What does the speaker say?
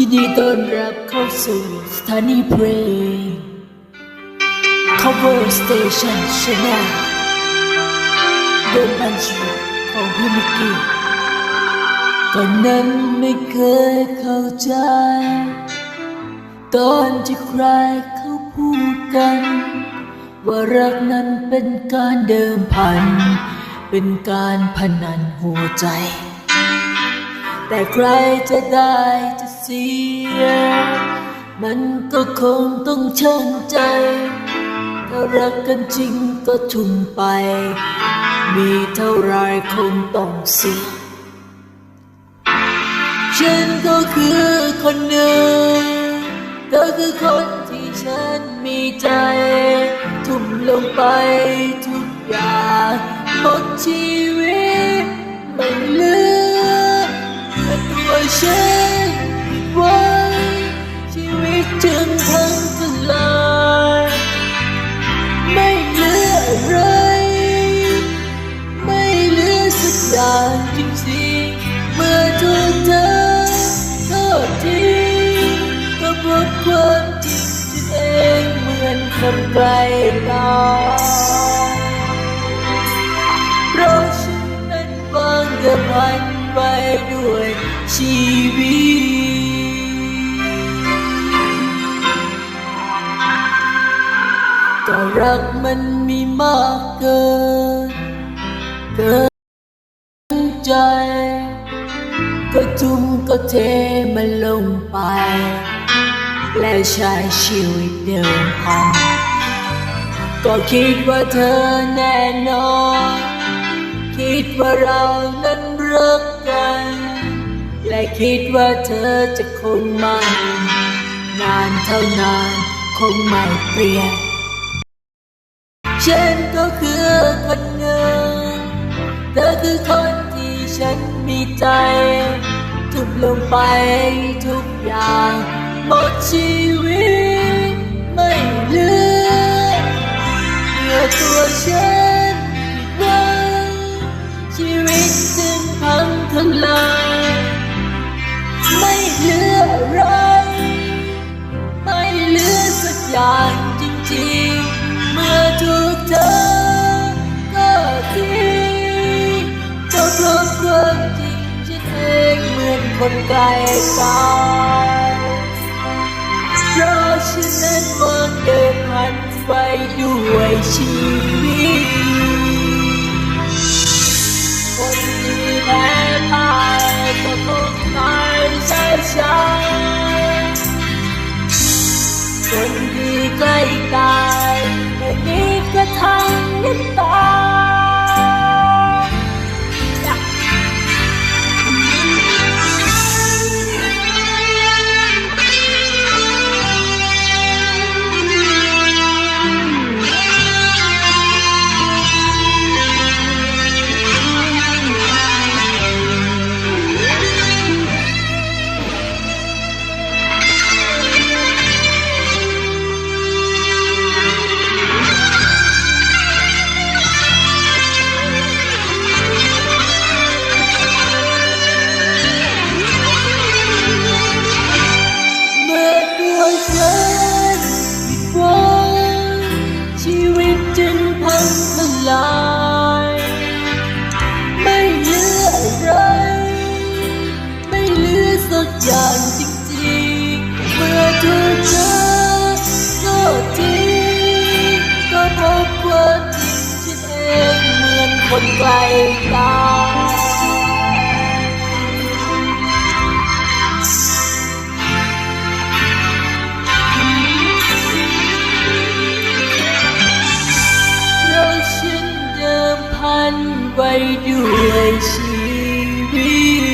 ยินดีต้อนรับเข้าสู่สถานีเพลง Cover Station Channel เดินบัญชีของพี่มิกกี้ตอนนั้นไม่เคยเข้าใจ ตอนที่ใครเขาพูดกัน ว่ารักนั้นเป็นการเดิมพัน เป็นการพนันหัวใจ แต่ใครจะได้จะ สีย มันก็คงต้องชั่งใจ ถ้ารักกันจริงก็ทุ่มไป มีเท่าไรคงต้องเสีย ฉันก็คือคนหนึ่งเธอคือคนที่ฉันมีใจ ทุ่มลงไปทุกอย่างหมดชีวิตไม่เหลือแคนไกลตาเพราะฉันนั้นวางเดิมพันไว้ด้วยชีวิตก็รักมันมีมากเกิน เกินใจ ก็ทุ่มก็เทมันลงไป และใช้ชีวิตเดิมพัน ก็คิดว่าเธอแน่นอน คิดว่าเรานั้นรักกัน และคิดว่าเธอจะคงมัน นานเท่านานคงไม่เปลี่ยนฉันก็คือคนหนึ่งเธอคือคนที่ฉันมีใจ ทุกลงไปทุกอย่าง หมดชีวิตไม่เหลือเหลือตัวฉันไว้ชีวิตจึงพังทลายไม่เหลืออะไรไม่เหลือสักอย่างจริงๆ เมื่อถูกเธอก็ทิ้งก็เพราะความจริงฉันเองเหมือนคนไกลตา ด้วยชีวิต คนที่แพ้พ่ายก็คงตายใช่ฉันคนที่ใกล้ตายไม่มีกระทั่งน้ำตา มือนคนไก